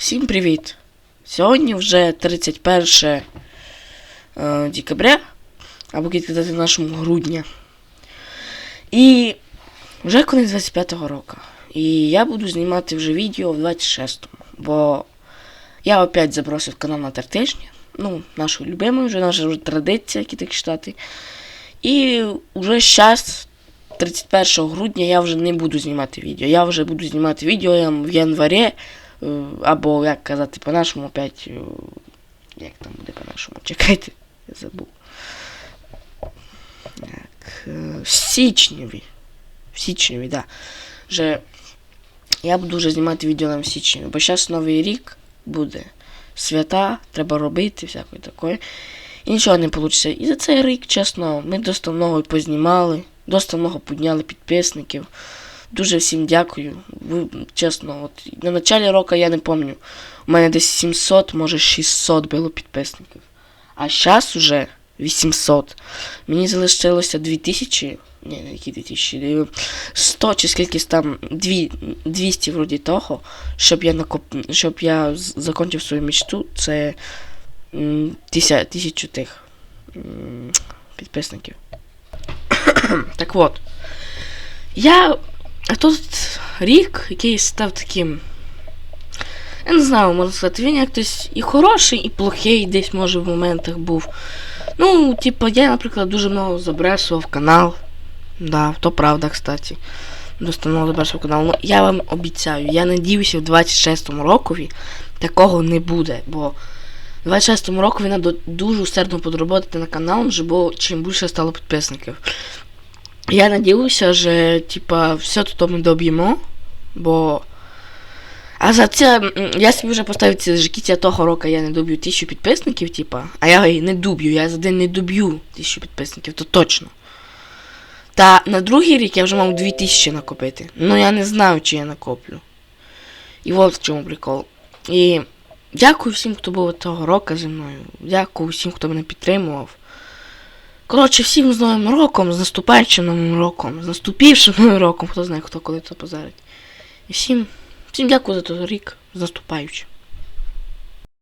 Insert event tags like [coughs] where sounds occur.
Всім привіт! Сьогодні вже 31 е, декабря, або як казати нашому грудня. І вже кінець 25-го року. І я буду знімати вже відео в 26-му, бо я опять забросив канал на три тижні. Ну, нашу любиму, вже наша традиція, які так читати. І вже зараз, 31 грудня, я вже не буду знімати відео. Я вже буду знімати відео в январі, або, як казати, по-нашому опять. е, Як там буде по-нашому? Чекайте, я забув. Так, е, в січневі. В січневі. Да. Вже я буду вже знімати відео на в січні, бо зараз новий рік буде. Свята, треба робити, всякої такої. І нічого не вийде. І за цей рік, чесно, ми досить много познімали, досить много підняли підписників. Дуже всім дякую. Ви, чесно, от на початку року я не пам'ятаю. У мене десь 700, може 600 було підписників. А зараз уже 800. Мені залишилося 2000. Ні, не які 2000. 100 чи скількись там 200 вроді того, щоб я накоп... щоб я закончив свою мечту, це тися... тисячу тих підписників. [coughs] так от. Я. А тут рік, який став таким. Я не знаю, можна сказати, він якось і хороший, і плохий десь, може, в моментах був. Ну, типу, я, наприклад, дуже много забресував канал. Да, то правда, кстати. Досить много забресував канал. Ну, я вам обіцяю, я надіюся, в 26-му рокові такого не буде, бо в 26-му рокові треба дуже усердно подроботати на канал, бо чим більше стало підписників. Я надіюся, що типа все тут ми доб'ємо, бо. А за це я собі вже поставив ці ж кінця того року я не доб'ю тисячу підписників, типа, а я не дуб'ю, я за день не доб'ю тисячу підписників, то точно. Та на другий рік я вже мав 2000 накопити. Ну я не знаю, чи я накоплю. І от в чому прикол. І дякую всім, хто був того року зі мною. Дякую всім, хто мене підтримував. Коротше, всім з Новим роком, з наступаючим новим роком, з наступившим новим роком, хто знає, хто коли це позарить. І всім, всім дякую за той рік, з наступаючим.